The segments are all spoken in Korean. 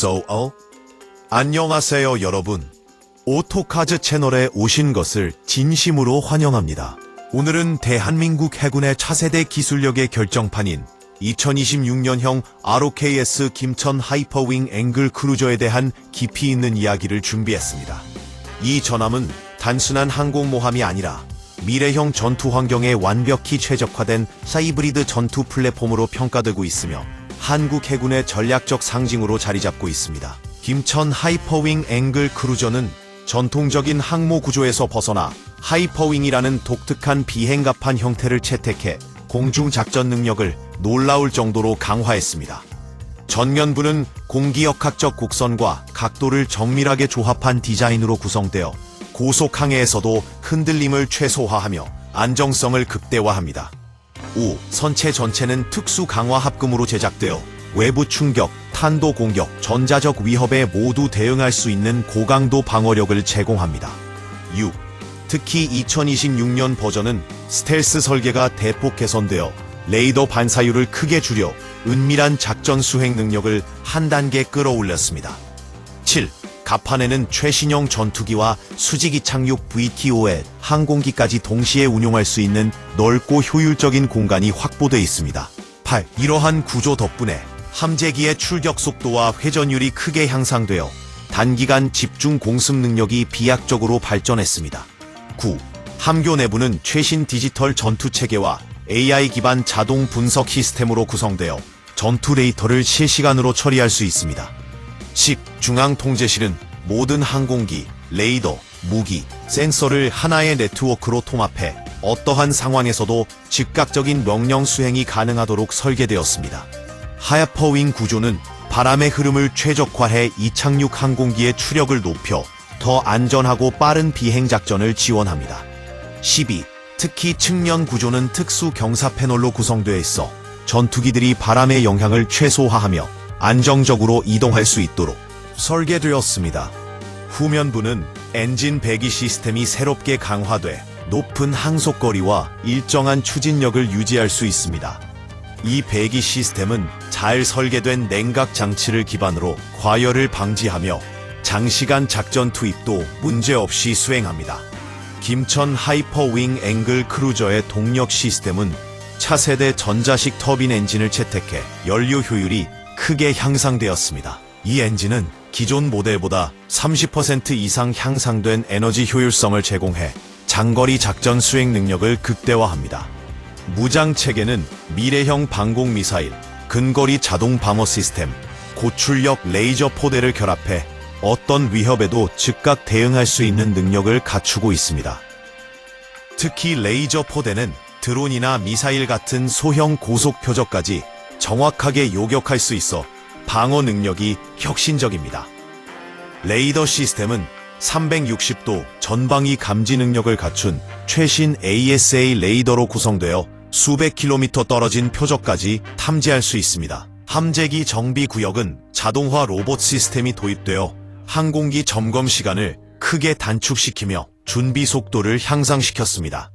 So, 어? 안녕하세요, 여러분. 오토카즈 채널에 오신 것을 진심으로 환영합니다. 오늘은 대한민국 해군의 차세대 기술력의 결정판인 2026년형 ROKS 김천 하이퍼윙 앵글 크루저에 대한 깊이 있는 이야기를 준비했습니다. 이 전함은 단순한 항공모함이 아니라 미래형 전투 환경에 완벽히 최적화된 사이브리드 전투 플랫폼으로 평가되고 있으며 한국 해군의 전략적 상징으로 자리 잡고 있습니다. 김천 하이퍼윙 앵글 크루저는 전통적인 항모 구조에서 벗어나 하이퍼윙이라는 독특한 비행갑판 형태를 채택해 공중 작전 능력을 놀라울 정도로 강화했습니다. 전면부는 공기역학적 곡선과 각도를 정밀하게 조합한 디자인으로 구성되어 고속 항해에서도 흔들림을 최소화하며 안정성을 극대화합니다. 우, 선체 전체는 특수 강화 합금으로 제작되어 외부 충격, 탄도 공격, 전자적 위협에 모두 대응할 수 있는 고강도 방어력을 제공합니다. 6. 특히 2026년 버전은 스텔스 설계가 대폭 개선되어 레이더 반사율을 크게 줄여 은밀한 작전 수행 능력을 한 단계 끌어올렸습니다. 7. 갑판에는 최신형 전투기와 수직이 착륙 VTO에 항공기까지 동시에 운용할 수 있는 넓고 효율적인 공간이 확보되어 있습니다. 8. 이러한 구조 덕분에 함재기의 출격 속도와 회전율이 크게 향상되어 단기간 집중 공습 능력이 비약적으로 발전했습니다. 9. 함교 내부는 최신 디지털 전투 체계와 AI 기반 자동 분석 시스템으로 구성되어 전투 데이터를 실시간으로 처리할 수 있습니다. 10. 중앙 통제실은 모든 항공기, 레이더, 무기, 센서를 하나의 네트워크로 통합해 어떠한 상황에서도 즉각적인 명령 수행이 가능하도록 설계되었습니다. 하야퍼윙 구조는 바람의 흐름을 최적화해 이착륙 항공기의 추력을 높여 더 안전하고 빠른 비행 작전을 지원합니다. 12. 특히 측면 구조는 특수 경사 패널로 구성되어 있어 전투기들이 바람의 영향을 최소화하며 안정적으로 이동할 수 있도록 설계되었습니다. 후면부는 엔진 배기 시스템이 새롭게 강화돼 높은 항속거리와 일정한 추진력을 유지할 수 있습니다. 이 배기 시스템은 잘 설계된 냉각 장치를 기반으로 과열을 방지하며 장시간 작전 투입도 문제없이 수행합니다. 김천 하이퍼윙 앵글 크루저의 동력 시스템은 차세대 전자식 터빈 엔진을 채택해 연료 효율이 크게 향상되었습니다. 이 엔진은 기존 모델보다 30% 이상 향상된 에너지 효율성을 제공해 장거리 작전 수행 능력을 극대화합니다. 무장 체계는 미래형 방공 미사일, 근거리 자동 방어 시스템, 고출력 레이저 포대를 결합해 어떤 위협에도 즉각 대응할 수 있는 능력을 갖추고 있습니다. 특히 레이저 포대는 드론이나 미사일 같은 소형 고속 표적까지 정확하게 요격할 수 있어 방어 능력이 혁신적입니다. 레이더 시스템은 360도 전방위 감지 능력을 갖춘 최신 ASA 레이더로 구성되어 수백 킬로미터 떨어진 표적까지 탐지할 수 있습니다. 함재기 정비 구역은 자동화 로봇 시스템이 도입되어 항공기 점검 시간을 크게 단축시키며 준비 속도를 향상시켰습니다.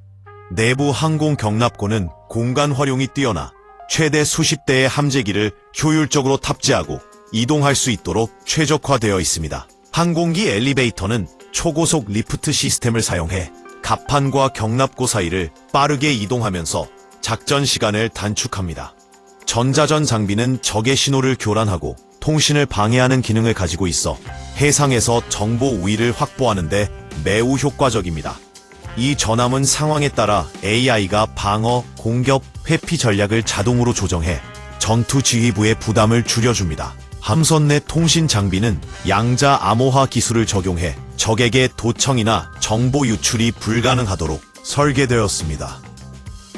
내부 항공 경납고는 공간 활용이 뛰어나 최대 수십 대의 함재기를 효율적으로 탑재하고 이동할 수 있도록 최적화되어 있습니다. 항공기 엘리베이터는 초고속 리프트 시스템을 사용해 갑판과 경납고 사이를 빠르게 이동하면서 작전 시간을 단축합니다. 전자전 장비는 적의 신호를 교란하고 통신을 방해하는 기능을 가지고 있어 해상에서 정보 우위를 확보하는 데 매우 효과적입니다. 이 전함은 상황에 따라 AI가 방어, 공격, 회피 전략을 자동으로 조정해 전투 지휘부의 부담을 줄여줍니다. 함선 내 통신 장비는 양자 암호화 기술을 적용해 적에게 도청이나 정보 유출이 불가능하도록 설계되었습니다.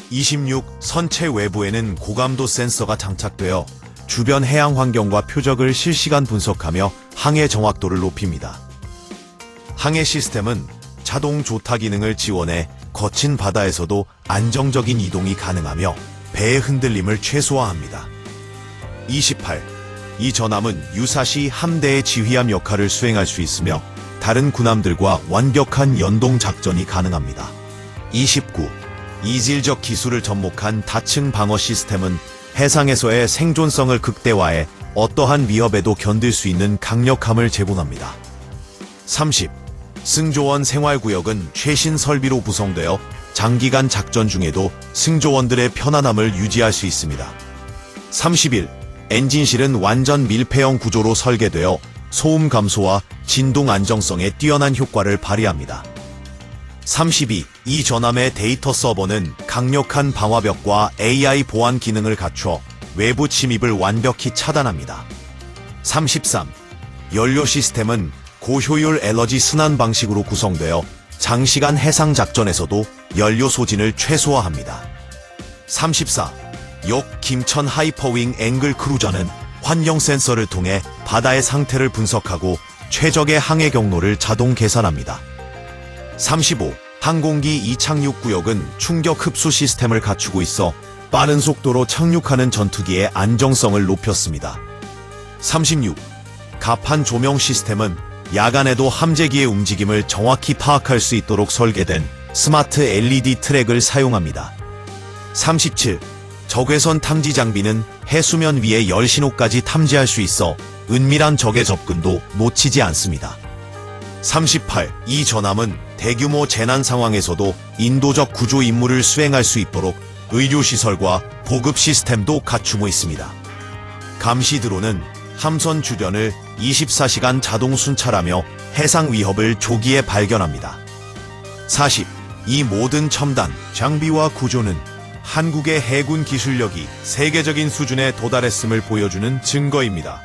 26. 선체 외부에는 고감도 센서가 장착되어 주변 해양 환경과 표적을 실시간 분석하며 항해 정확도를 높입니다. 항해 시스템은 자동 조타 기능을 지원해 거친 바다에서도 안정적인 이동이 가능하며 배의 흔들림을 최소화합니다. 28. 이 전함은 유사시 함대의 지휘함 역할을 수행할 수 있으며 다른 군함들과 완벽한 연동 작전이 가능합니다. 29. 이질적 기술을 접목한 다층 방어 시스템은 해상에서의 생존성을 극대화해 어떠한 위협에도 견딜 수 있는 강력함을 제공합니다. 30. 승조원 생활구역은 최신 설비로 구성되어 장기간 작전 중에도 승조원들의 편안함을 유지할 수 있습니다. 31. 엔진실은 완전 밀폐형 구조로 설계되어 소음 감소와 진동 안정성에 뛰어난 효과를 발휘합니다. 32. 이 전함의 데이터 서버는 강력한 방화벽과 AI 보안 기능을 갖춰 외부 침입을 완벽히 차단합니다. 33. 연료 시스템은 고효율 에너지 순환 방식으로 구성되어 장시간 해상 작전에서도 연료 소진을 최소화합니다. 34. 역 김천 하이퍼윙 앵글 크루저는 환경 센서를 통해 바다의 상태를 분석하고 최적의 항해 경로를 자동 계산합니다. 35. 항공기 이착륙 구역은 충격 흡수 시스템을 갖추고 있어 빠른 속도로 착륙하는 전투기의 안정성을 높였습니다. 36. 가판 조명 시스템은 야간에도 함재기의 움직임을 정확히 파악할 수 있도록 설계된 스마트 LED 트랙을 사용합니다. 37. 적외선 탐지 장비는 해수면 위에 열 신호까지 탐지할 수 있어 은밀한 적의 접근도 놓치지 않습니다. 38. 이 전함은 대규모 재난 상황에서도 인도적 구조 임무를 수행할 수 있도록 의료시설과 보급 시스템도 갖추고 있습니다. 감시 드론은 함선 주변을 24시간 자동 순찰하며 해상 위협을 조기에 발견합니다. 40. 이 모든 첨단 장비와 구조는 한국의 해군 기술력이 세계적인 수준에 도달했음을 보여주는 증거입니다.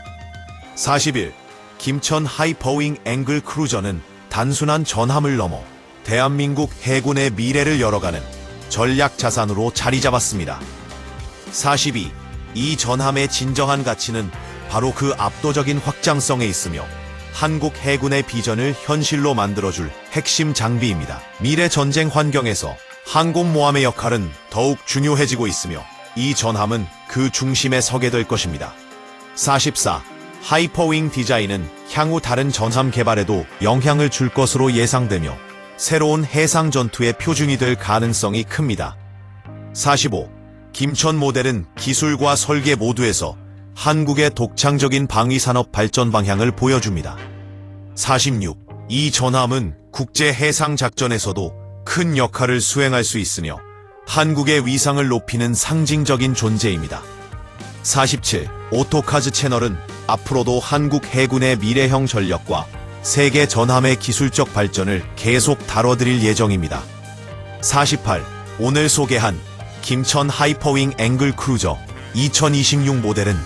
41. 김천 하이퍼윙 앵글 크루저는 단순한 전함을 넘어 대한민국 해군의 미래를 열어가는 전략 자산으로 자리 잡았습니다. 42. 이 전함의 진정한 가치는 바로 그 압도적인 확장성에 있으며 한국 해군의 비전을 현실로 만들어줄 핵심 장비입니다. 미래 전쟁 환경에서 항공모함의 역할은 더욱 중요해지고 있으며 이 전함은 그 중심에 서게 될 것입니다. 44. 하이퍼윙 디자인은 향후 다른 전함 개발에도 영향을 줄 것으로 예상되며 새로운 해상 전투의 표준이 될 가능성이 큽니다. 45. 김천 모델은 기술과 설계 모두에서 한국의 독창적인 방위산업 발전 방향을 보여줍니다. 46. 이 전함은 국제 해상 작전에서도 큰 역할을 수행할 수 있으며 한국의 위상을 높이는 상징적인 존재입니다. 47. 오토카즈 채널은 앞으로도 한국 해군의 미래형 전력과 세계 전함의 기술적 발전을 계속 다뤄드릴 예정입니다. 48. 오늘 소개한 김천 하이퍼윙 앵글 크루저 2026 모델은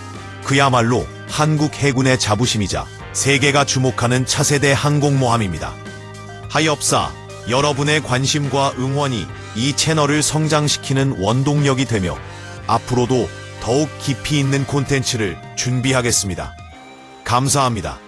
그야말로 한국 해군의 자부심이자 세계가 주목하는 차세대 항공모함입니다. 하이업사, 여러분의 관심과 응원이 이 채널을 성장시키는 원동력이 되며 앞으로도 더욱 깊이 있는 콘텐츠를 준비하겠습니다. 감사합니다.